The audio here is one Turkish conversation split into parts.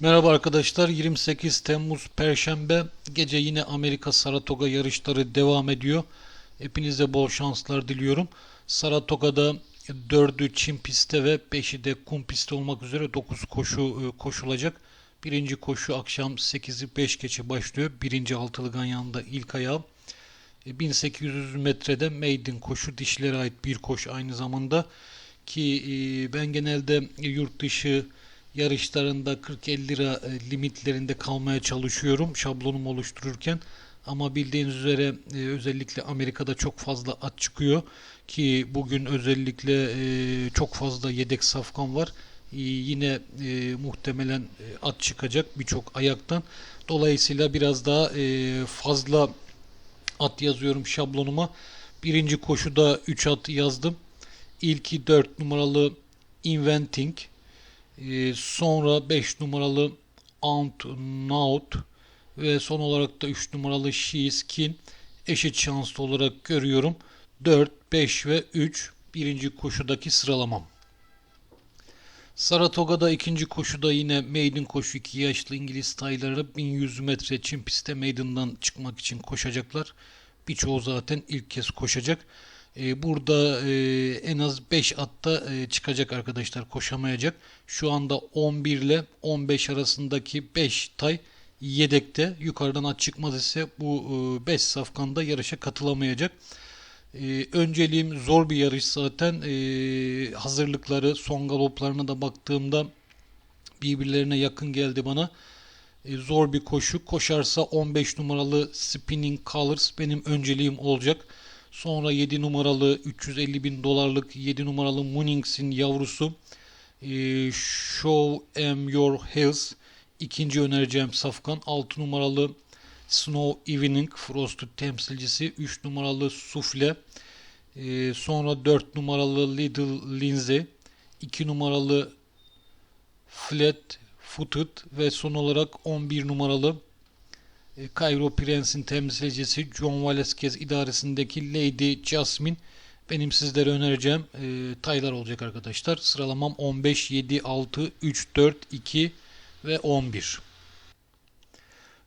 Merhaba arkadaşlar 28 Temmuz Perşembe gece yine Amerika Saratoga yarışları devam ediyor. Hepinize bol şanslar diliyorum. Saratoga'da 4'ü çim pistte ve 5'i de kum pistte olmak üzere 9 koşu e, koşulacak. Birinci koşu akşam 8'i 5 geçe başlıyor. Birinci altılı ganyanında ilk ayağı. E, 1800 metrede maiden koşu dişlere ait bir koş aynı zamanda ki e, ben genelde yurt dışı yarışlarında 40-50 lira e, limitlerinde kalmaya çalışıyorum şablonumu oluştururken. Ama bildiğiniz üzere e, özellikle Amerika'da çok fazla at çıkıyor ki bugün özellikle e, çok fazla yedek safkan var. Yine muhtemelen at çıkacak birçok ayaktan. Dolayısıyla biraz daha fazla at yazıyorum şablonuma. Birinci koşuda 3 at yazdım. İlki 4 numaralı Inventing. Ee, sonra 5 numaralı Aunt Naut ve son olarak da 3 numaralı She is Kin eşit şanslı olarak görüyorum. 4, 5 ve 3 birinci koşudaki sıralamam. Saratoga'da ikinci koşuda yine maiden koşu 2 yaşlı İngiliz tayları 1100 metre çim pistte maiden'dan çıkmak için koşacaklar. Birçoğu zaten ilk kez koşacak. Ee, burada e, en az 5 atta e, çıkacak arkadaşlar koşamayacak. Şu anda 11 ile 15 arasındaki 5 tay yedekte. Yukarıdan at çıkmaz ise bu 5 safkanda yarışa katılamayacak. Önceliğim zor bir yarış zaten. Hazırlıkları, son galoplarına da baktığımda birbirlerine yakın geldi bana. Zor bir koşu. Koşarsa 15 numaralı Spinning Colors benim önceliğim olacak. Sonra 7 numaralı 350 bin dolarlık 7 numaralı Munnings'in yavrusu e, Show Em Your Health. İkinci önereceğim safkan 6 numaralı Snow Evening Frosted temsilcisi 3 numaralı Sufle e, sonra 4 numaralı Little Lindsay 2 numaralı Flat Footed ve son olarak 11 numaralı Cairo Prens'in temsilcisi John Velasquez idaresindeki Lady Jasmine benim sizlere önereceğim e, taylar olacak arkadaşlar. Sıralamam 15, 7, 6, 3, 4, 2 ve 11.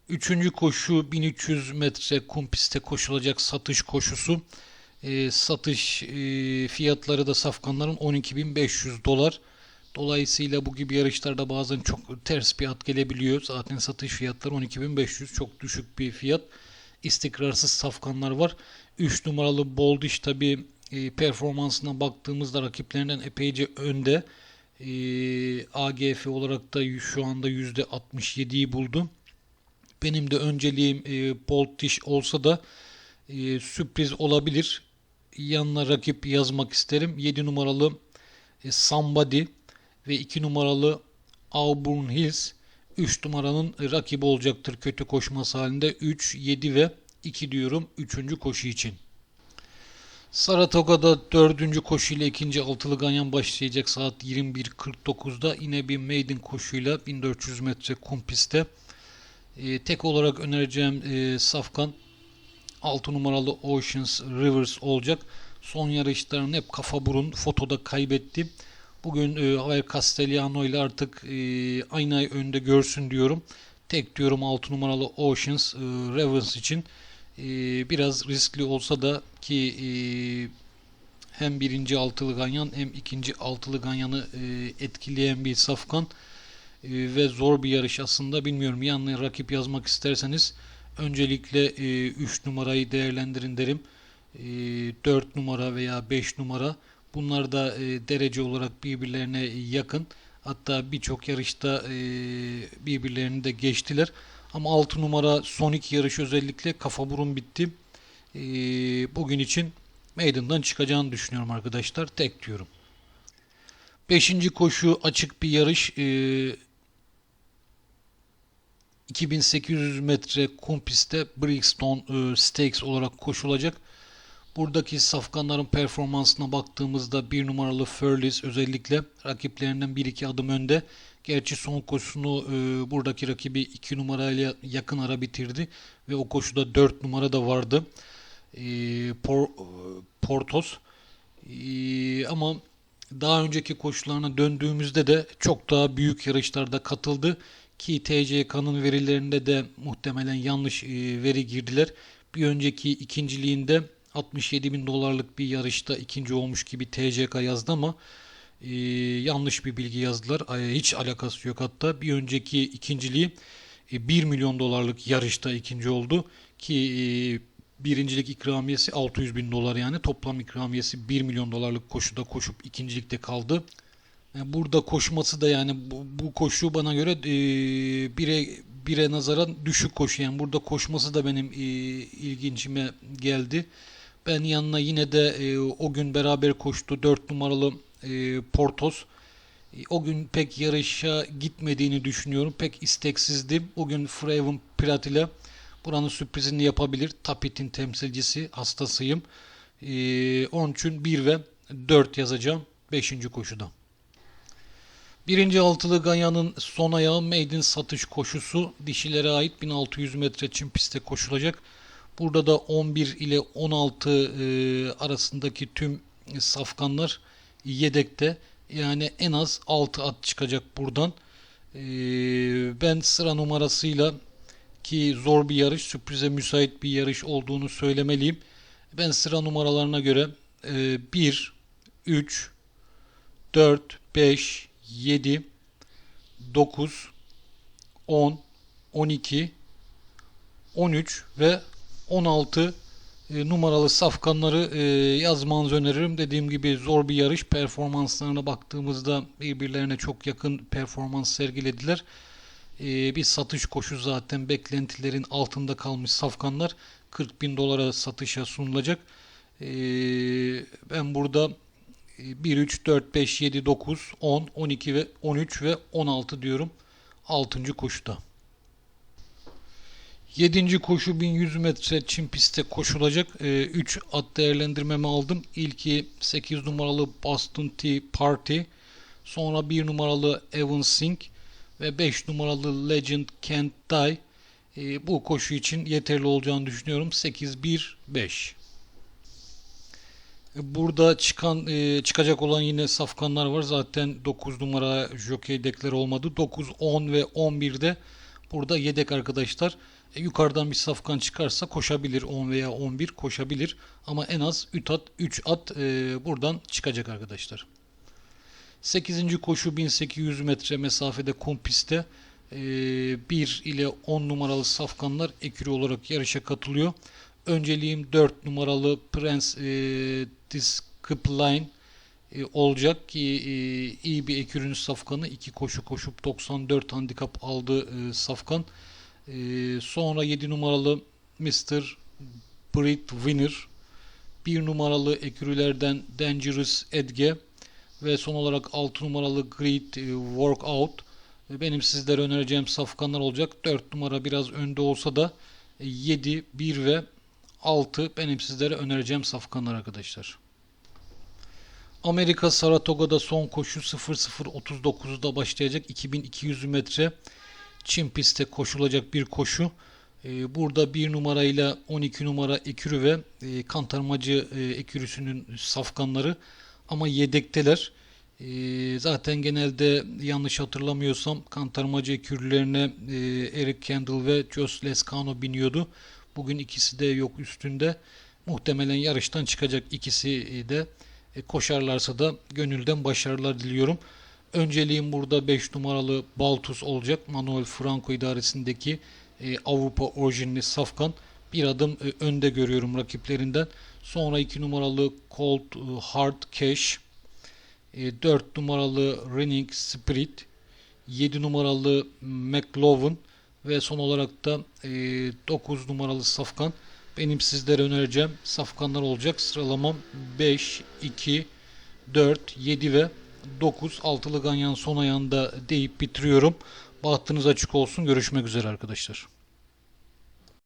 Üçüncü koşu 1300 metre kum pistte koşulacak satış koşusu. E, satış e, fiyatları da safkanların 12.500 dolar. Dolayısıyla bu gibi yarışlarda bazen çok ters bir at gelebiliyor. Zaten satış fiyatları 12.500 çok düşük bir fiyat. İstikrarsız safkanlar var. 3 numaralı Boldiş tabi e, performansına baktığımızda rakiplerinden epeyce önde. E, AGF olarak da şu anda %67'yi buldu. Benim de önceliğim e, Boldiş olsa da sürpriz olabilir. Yanına rakip yazmak isterim. 7 numaralı Somebody ve 2 numaralı Auburn Hills 3 numaranın rakibi olacaktır kötü koşması halinde. 3, 7 ve 2 diyorum 3. koşu için. Saratoga'da 4. koşu ile 2. altılı ganyan başlayacak saat 21.49'da. Yine bir maiden koşuyla 1400 metre kum pistte. Ee, tek olarak önereceğim e, safkan 6 numaralı Oceans Rivers olacak. Son yarışlarını hep kafa burun fotoda kaybetti. Bugün e, Castellano ile artık e, aynı ay önde görsün diyorum. Tek diyorum 6 numaralı Oceans e, Ravens için. E, biraz riskli olsa da ki e, hem birinci altılı ganyan hem ikinci altılı ganyanı e, etkileyen bir safkan e, ve zor bir yarış aslında. Bilmiyorum yanına rakip yazmak isterseniz öncelikle e, 3 numarayı değerlendirin derim. E, 4 numara veya 5 numara Bunlar da e, derece olarak birbirlerine yakın. Hatta birçok yarışta e, birbirlerini de geçtiler. Ama 6 numara son iki yarış özellikle kafa burun bitti. E, bugün için meydandan çıkacağını düşünüyorum arkadaşlar. Tek diyorum. Beşinci koşu açık bir yarış. E, 2800 metre kum pistte Brixton e, Stakes olarak koşulacak. Buradaki safkanların performansına baktığımızda bir numaralı Furlis özellikle rakiplerinden 1-2 adım önde. Gerçi son koşusunu e, buradaki rakibi 2 numarayla yakın ara bitirdi ve o koşuda 4 numara da vardı. E, Por, Portos. E, ama daha önceki koşularına döndüğümüzde de çok daha büyük yarışlarda katıldı Ki TCK'nın verilerinde de muhtemelen yanlış e, veri girdiler. Bir önceki ikinciliğinde 67 bin dolarlık bir yarışta ikinci olmuş gibi TCK yazdı ama e, yanlış bir bilgi yazdılar. E, hiç alakası yok hatta. Bir önceki ikinciliği e, 1 milyon dolarlık yarışta ikinci oldu ki e, birincilik ikramiyesi 600 bin dolar yani toplam ikramiyesi 1 milyon dolarlık koşuda koşup ikincilikte kaldı. Yani burada koşması da yani bu, bu koşu bana göre e, bire bire nazaran düşük koşu yani burada koşması da benim e, ilgincime geldi. Ben yanına yine de e, o gün beraber koştu 4 numaralı e, Portos. E, o gün pek yarışa gitmediğini düşünüyorum. Pek isteksizdi. Bugün Fraven Pirat ile buranın sürprizini yapabilir. Tapit'in temsilcisi hastasıyım. E, onun için 1 ve 4 yazacağım 5. koşuda. Birinci altılı Ganya'nın son ayağı maiden satış koşusu dişilere ait 1600 metre çim pistte koşulacak. Burada da 11 ile 16 e, arasındaki tüm safkanlar yedekte. Yani en az 6 at çıkacak buradan. E, ben sıra numarasıyla ki zor bir yarış, sürprize müsait bir yarış olduğunu söylemeliyim. Ben sıra numaralarına göre e, 1, 3, 4, 5, 7, 9, 10, 12, 13 ve 16 e, numaralı safkanları e, yazmanızı öneririm. Dediğim gibi zor bir yarış. Performanslarına baktığımızda birbirlerine çok yakın performans sergilediler. E, bir satış koşu zaten beklentilerin altında kalmış safkanlar 40 bin dolara satışa sunulacak. Ben burada 1, 3, 4, 5, 7, 9, 10, 12 ve 13 ve 16 diyorum 6. koşuda. 7. koşu 1100 metre çim pistte koşulacak. 3 e, at değerlendirmemi aldım. İlki 8 numaralı Boston Tea Party. Sonra 1 numaralı Evan Sink ve 5 numaralı Legend Can't Die. E, bu koşu için yeterli olacağını düşünüyorum. 8-1-5. Burada çıkan e, çıkacak olan yine safkanlar var. Zaten 9 numara jockey dekleri olmadı. 9, 10 ve 11'de burada yedek arkadaşlar. E, yukarıdan bir safkan çıkarsa koşabilir. 10 veya 11 koşabilir. Ama en az 3 at, 3 at e, buradan çıkacak arkadaşlar. 8. koşu 1800 metre mesafede kompiste e, 1 ile 10 numaralı safkanlar ekürü olarak yarışa katılıyor. Önceliğim 4 numaralı Prince e, Discipline e, olacak ki e, iyi bir ekürün safkanı. iki koşu koşup 94 handikap aldı e, safkan. E, sonra 7 numaralı Mr. Brit Winner. 1 numaralı ekürülerden Dangerous Edge ve son olarak 6 numaralı Great e, Workout. Benim sizlere önereceğim safkanlar olacak. 4 numara biraz önde olsa da 7, e, 1 ve 6 benim sizlere önereceğim safkanlar arkadaşlar. Amerika Saratoga'da son koşu 00.39'da başlayacak 2200 metre çim pistte koşulacak bir koşu. Ee, burada 1 numarayla 12 numara ekürü ve e, kantarmacı e, ekürüsünün safkanları ama yedekteler. Ee, zaten genelde yanlış hatırlamıyorsam kantarmacı ekürülerine e, Eric Kendall ve Jos Lescano biniyordu. Bugün ikisi de yok üstünde. Muhtemelen yarıştan çıkacak ikisi de. Koşarlarsa da gönülden başarılar diliyorum. Önceliğim burada 5 numaralı Baltus olacak. Manuel Franco idaresindeki e, Avrupa orijinli Safkan. Bir adım e, önde görüyorum rakiplerinden. Sonra 2 numaralı Cold Hard Cash. 4 numaralı Running Spirit. 7 numaralı McLovin ve son olarak da 9 numaralı Safkan. Benim sizlere önereceğim safkanlar olacak. Sıralamam 5, 2, 4, 7 ve 9. Altılı ganyan son ayağında deyip bitiriyorum. Bahtınız açık olsun. Görüşmek üzere arkadaşlar.